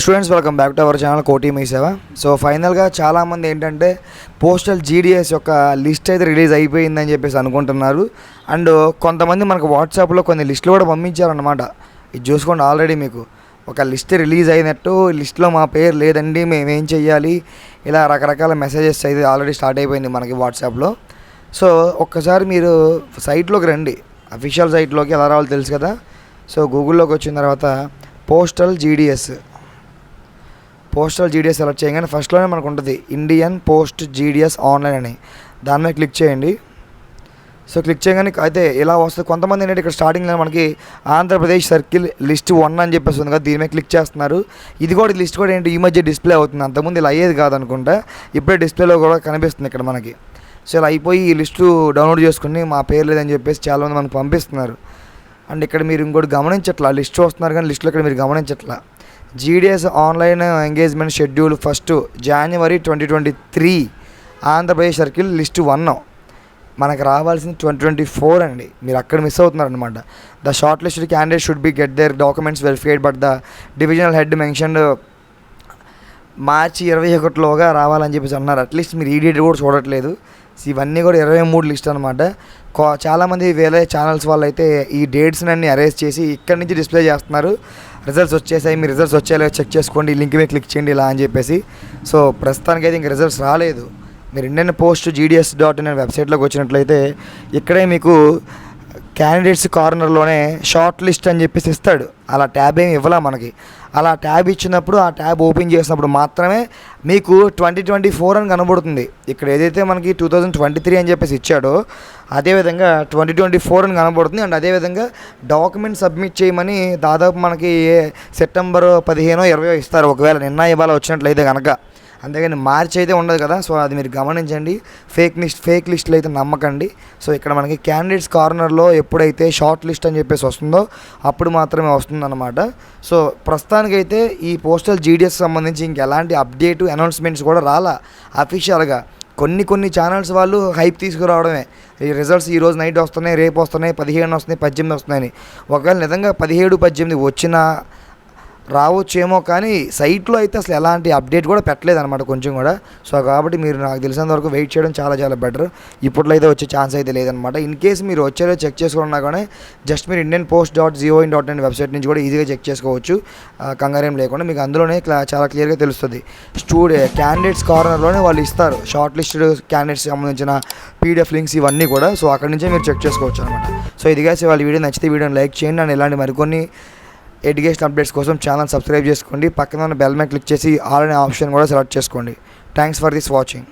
Students welcome back to our channel Koti Mee Seva so ఫైనల్గా చాలామంది ఏంటంటే postal GDS యొక్క లిస్ట్ అయితే రిలీజ్ అయిపోయిందని చెప్పేసి అనుకుంటున్నారు. అండ్ కొంతమంది మనకు వాట్సాప్లో కొన్ని లిస్టులు కూడా పంపించారనమాట ఇది చూసుకోండి ఆల్రెడీ మీకు. ఒక లిస్ట్ రిలీజ్ అయినట్టు లిస్ట్లో మా పేరు లేదండి మేము ఏం ఇలా రకరకాల మెసేజెస్ అయితే ఆల్రెడీ స్టార్ట్ అయిపోయింది మనకి వాట్సాప్లో. సో ఒక్కసారి మీరు సైట్లోకి రండి. అఫీషియల్ సైట్లోకి ఎలా రావాలో తెలుసు కదా? సో గూగుల్లోకి వచ్చిన తర్వాత postal GDS postal GDS select చేయగానే ఫస్ట్లోనే మనకు ఉంటుంది ఇండియన్ పోస్ట్ జీడిఎస్ ఆన్లైన్ అని. దాని మీద క్లిక్ చేయండి. సో క్లిక్ చేయగానే అయితే ఇలా వస్తుంది? కొంతమంది ఏంటంటే ఇక్కడ స్టార్టింగ్లో మనకి ఆంధ్రప్రదేశ్ సర్కిల్ లిస్ట్ వన్ అని చెప్పేసి ఉంది కదా దీని మీద క్లిక్ చేస్తున్నారు. ఇది కూడా లిస్ట్ కూడా ఏంటి? ఈ మధ్య డిస్ప్లే అవుతుంది. అంతకుముందు ఇలా అయ్యేది కాదనుకుంటా ఇప్పుడే డిస్ప్లేలో కూడా కనిపిస్తుంది ఇక్కడ మనకి. సో ఇలా అయిపోయి ఈ లిస్టు డౌన్లోడ్ చేసుకుని మా పేరు లేదని చెప్పేసి చాలామంది మనకు పంపిస్తున్నారు. అండ్ ఇక్కడ మీరు ఇంకోటి గమనించట్లా. లిస్ట్ చూస్తున్నారు కానీ లిస్టులో ఇక్కడ మీరు గమనించట్లా. GDS online engagement schedule first January twenty twenty three Andhra Pradesh circle list one మనకు రావాల్సింది ట్వంటీ ట్వంటీ ఫోర్ అండి. మీరు అక్కడ మిస్ అవుతున్నారు అనమాట the short list candidate should be get their documents verified but the divisional head mentioned March ఇరవై ఒకటిలోగా రావాలని చెప్పేసి అన్నారు. అట్లీస్ట్ మీరు ఈ డేట్ కూడా చూడట్లేదు. ఇవన్నీ కూడా ఇరవై మూడు లిస్ట్ అనమాట చాలామంది వేరే ఛానల్స్ వాళ్ళు అయితే ఈ డేట్స్ అన్ని అరేంజ్ చేసి ఇక్కడి నుంచి డిస్ప్లే చేస్తున్నారు. రిజల్ట్స్ వచ్చేసాయి మీ రిజల్ట్స్ వచ్చేలా చెక్ చేసుకోండి ఈ లింక్ మీద క్లిక్ చేయండి ఇలా అని చెప్పేసి. సో ప్రస్తుతానికి అయితే ఇంక రిజల్ట్స్ రాలేదు. మీరు Indian post GDS dot in వెబ్సైట్లోకి వచ్చినట్లయితే ఇక్కడే మీకు క్యాండిడేట్స్ కార్నర్లోనే షార్ట్ లిస్ట్ అని చెప్పేసి ఇస్తాడు. అలా ట్యాబ్ ఏమి ఇవ్వలే మనకి. అలా ట్యాబ్ ఇచ్చినప్పుడు ఆ ట్యాబ్ ఓపెన్ చేసినప్పుడు మాత్రమే మీకు ట్వంటీ ట్వంటీ ఫోర్ అని కనబడుతుంది. ఇక్కడ ఏదైతే మనకి టూ థౌజండ్ ట్వంటీ త్రీ అని చెప్పేసి ఇచ్చాడో అదేవిధంగా ట్వంటీ ట్వంటీ ఫోర్ అని కనబడుతుంది. అండ్ అదేవిధంగా డాక్యుమెంట్ సబ్మిట్ చేయమని దాదాపు మనకి సెప్టెంబర్ పదిహేనో ఇరవై ఇస్తారు. ఒకవేళ నిన్న ఇవాళ వచ్చినట్లయితే కనుక అంతేగాని మార్చి అయితే ఉండదు కదా సో అది మీరు గమనించండి. ఫేక్ లిస్ట్ ఫేక్ లిస్టులు అయితే నమ్మకండి. సో ఇక్కడ మనకి క్యాండిడేట్స్ కార్నర్లో ఎప్పుడైతే షార్ట్ లిస్ట్ అని చెప్పేసి వస్తుందో అప్పుడు మాత్రమే వస్తుందన్నమాట. సో ప్రస్తుతానికైతే ఈ పోస్టల్ జీడిఎస్ సంబంధించి ఇంకెలాంటి అప్డేట్ అనౌన్స్మెంట్స్ కూడా రాలా. అఫీషియల్గా కొన్ని కొన్ని ఛానల్స్ వాళ్ళు హైప్ తీసుకురావడమే. ఈ రిజల్ట్స్ ఈ రోజు నైట్ వస్తున్నాయి రేపు వస్తున్నాయి పదిహేను వస్తున్నాయి పద్దెనిమిది వస్తున్నాయని. ఒకవేళ నిజంగా పదిహేడు పద్దెనిమిది వచ్చినా రావచ్చేమో కానీ సైట్లో అయితే అసలు ఎలాంటి అప్డేట్ కూడా పెట్టలేదు అనమాట కొంచెం కూడా. సో కాబట్టి మీరు నాకు తెలిసినంత వరకు వెయిట్ చేయడం చాలా చాలా బెటర్. ఇప్పట్లో అయితే వచ్చే ఛాన్స్ అయితే లేదనమాట ఇన్ కేసు మీరు వచ్చారో చెక్ చేసుకున్నా కానీ జస్ట్ మీరు Indian post dot gov in dot in website నుంచి కూడా ఈజీగా చెక్ చేసుకోవచ్చు. కంగారేం లేకుండా మీకు అందులోనే క్లా చాలా క్లియర్గా తెలుస్తుంది. స్టూడే క్యాండిడేట్స్ కార్నర్లోనే వాళ్ళు ఇస్తారు. షార్ట్ లిస్టెడ్ క్యాండిడేట్స్ సంబంధించిన పీడిఎఫ్ లింక్స్ ఇవన్నీ కూడా. సో అక్కడి నుంచే మీరు చెక్ చేసుకోవచ్చు అనమాట సో ఇది కాసి వాళ్ళ వీడియో నచ్చితే వీడియోని లైక్ చేయండి. అండ్ ఇలాంటి మరికొన్ని ఎడ్యుకేషన్ అప్డేట్స్ కోసం ఛానల్ సబ్స్క్రైబ్ చేసుకోండి. పక్కన ఉన్న బెల్ మీద క్లిక్ చేసి ఆల్ అనే ఆప్షన్ కూడా సెలెక్ట్ చేసుకోండి. Thanks for this watching.